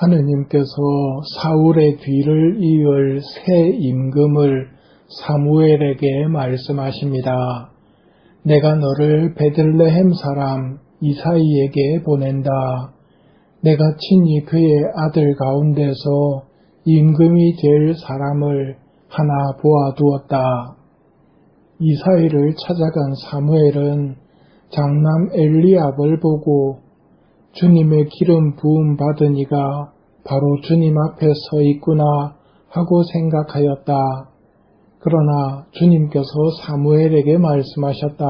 하느님께서 사울의 뒤를 이을 새 임금을 사무엘에게 말씀하십니다. 내가 너를 베들레헴 사람 이사이에게 보낸다. 내가 친히 그의 아들 가운데서 임금이 될 사람을 하나 보아두었다. 이사이를 찾아간 사무엘은 장남 엘리압을 보고 주님의 기름 부음 받은 이가 바로 주님 앞에 서 있구나 하고 생각하였다. 그러나 주님께서 사무엘에게 말씀하셨다.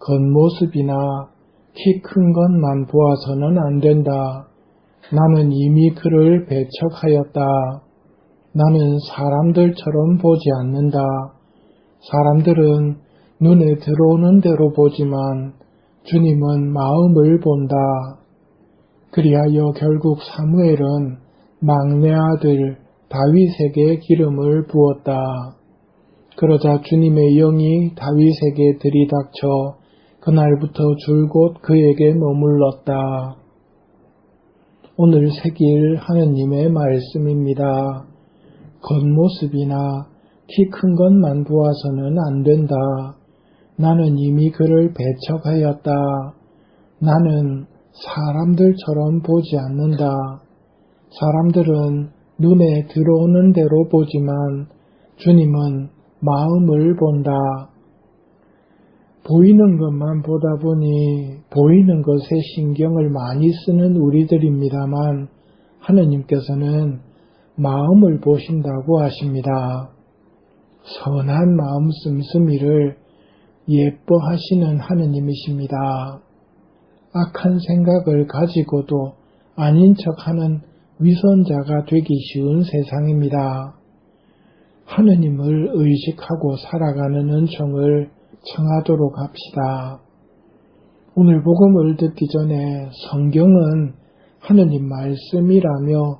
겉모습이나 키 큰 것만 보아서는 안 된다. 나는 이미 그를 배척하였다. 나는 사람들처럼 보지 않는다. 사람들은 눈에 들어오는 대로 보지만 주님은 마음을 본다. 그리하여 결국 사무엘은 막내 아들 다윗에게 기름을 부었다. 그러자 주님의 영이 다윗에게 들이닥쳐 그날부터 줄곧 그에게 머물렀다. 오늘 새길 하느님의 말씀입니다. 겉모습이나 키 큰 것만 보아서는 안 된다. 나는 이미 그를 배척하였다. 나는 사람들처럼 보지 않는다. 사람들은 눈에 들어오는 대로 보지만 주님은 마음을 본다. 보이는 것만 보다 보니 보이는 것에 신경을 많이 쓰는 우리들입니다만 하느님께서는 마음을 보신다고 하십니다. 선한 마음 씀씀이를 예뻐하시는 하느님이십니다. 악한 생각을 가지고도 아닌 척하는 위선자가 되기 쉬운 세상입니다. 하느님을 의식하고 살아가는 은총을 청하도록 합시다. 오늘 복음을 듣기 전에 성경은 하느님 말씀이라며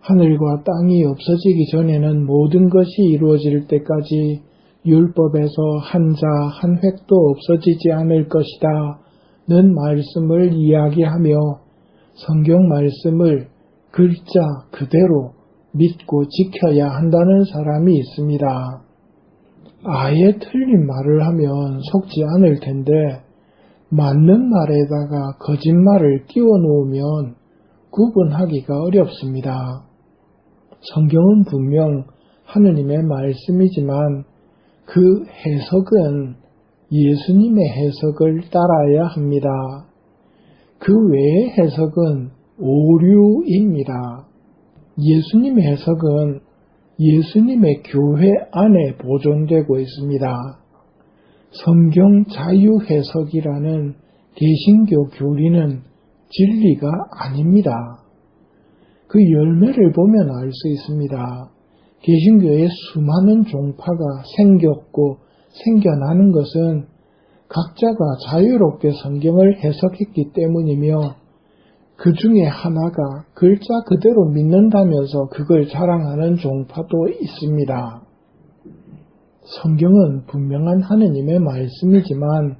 하늘과 땅이 없어지기 전에는 모든 것이 이루어질 때까지 율법에서 한 자 한 획도 없어지지 않을 것이다. 는 말씀을 이야기하며 성경 말씀을 글자 그대로 믿고 지켜야 한다는 사람이 있습니다. 아예 틀린 말을 하면 속지 않을 텐데 맞는 말에다가 거짓말을 끼워 놓으면 구분하기가 어렵습니다. 성경은 분명 하느님의 말씀이지만 그 해석은 예수님의 해석을 따라야 합니다. 그 외의 해석은 오류입니다. 예수님의 해석은 예수님의 교회 안에 보존되고 있습니다. 성경 자유 해석이라는 개신교 교리는 진리가 아닙니다. 그 열매를 보면 알 수 있습니다. 개신교의 수많은 종파가 생겼고 생겨나는 것은 각자가 자유롭게 성경을 해석했기 때문이며 그 중에 하나가 글자 그대로 믿는다면서 그걸 자랑하는 종파도 있습니다. 성경은 분명한 하느님의 말씀이지만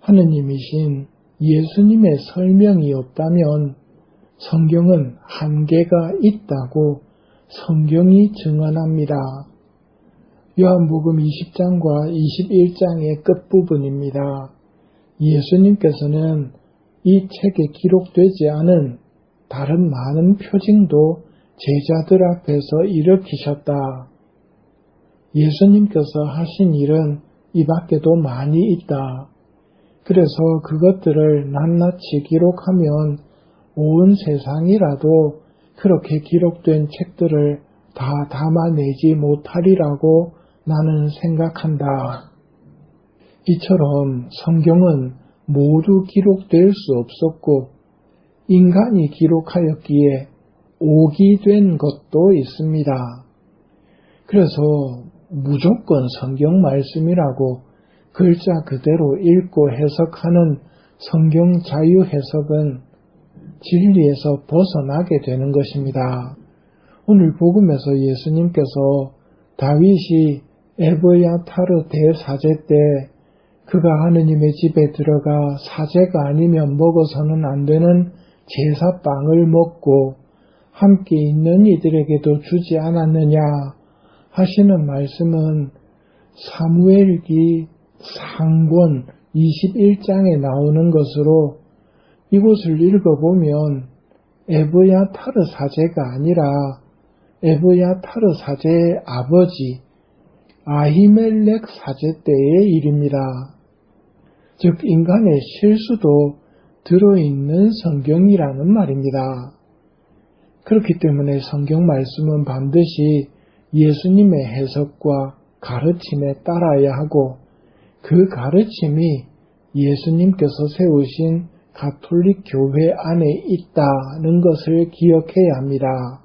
하느님이신 예수님의 설명이 없다면 성경은 한계가 있다고 성경이 증언합니다. 요한복음 20장과 21장의 끝부분입니다. 예수님께서는 이 책에 기록되지 않은 다른 많은 표징도 제자들 앞에서 일으키셨다. 예수님께서 하신 일은 이 밖에도 많이 있다. 그래서 그것들을 낱낱이 기록하면 온 세상이라도 그렇게 기록된 책들을 다 담아내지 못하리라고 나는 생각한다. 이처럼 성경은 모두 기록될 수 없었고 인간이 기록하였기에 오기된 것도 있습니다. 그래서 무조건 성경 말씀이라고 글자 그대로 읽고 해석하는 성경 자유 해석은 진리에서 벗어나게 되는 것입니다. 오늘 복음에서 예수님께서 다윗이 에브야타르 대사제 때 그가 하느님의 집에 들어가 사제가 아니면 먹어서는 안 되는 제사빵을 먹고 함께 있는 이들에게도 주지 않았느냐 하시는 말씀은 사무엘기 상권 21장에 나오는 것으로 이곳을 읽어보면 에브야타르 사제가 아니라 에브야타르 사제의 아버지 아히멜렉 사제 때의 일입니다. 즉 인간의 실수도 들어있는 성경이라는 말입니다. 그렇기 때문에 성경 말씀은 반드시 예수님의 해석과 가르침에 따라야 하고 그 가르침이 예수님께서 세우신 가톨릭 교회 안에 있다는 것을 기억해야 합니다.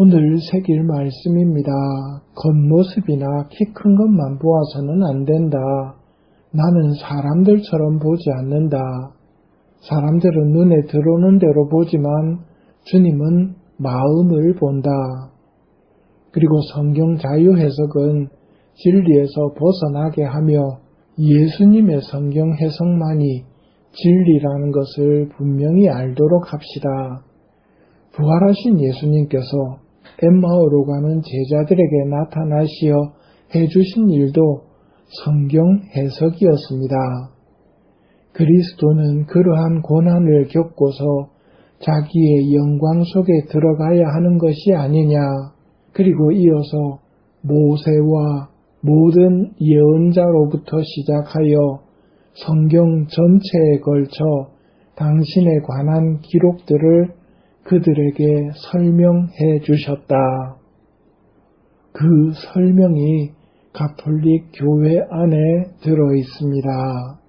오늘 새길 말씀입니다. 겉모습이나 키 큰 것만 보아서는 안 된다. 나는 사람들처럼 보지 않는다. 사람들은 눈에 들어오는 대로 보지만 주님은 마음을 본다. 그리고 성경 자유 해석은 진리에서 벗어나게 하며 예수님의 성경 해석만이 진리라는 것을 분명히 알도록 합시다. 부활하신 예수님께서 엠마오로 가는 제자들에게 나타나시어 해주신 일도 성경 해석이었습니다. 그리스도는 그러한 고난을 겪고서 자기의 영광 속에 들어가야 하는 것이 아니냐. 그리고 이어서 모세와 모든 예언자로부터 시작하여 성경 전체에 걸쳐 당신에 관한 기록들을 그들에게 설명해 주셨다. 그 설명이 가톨릭 교회 안에 들어 있습니다.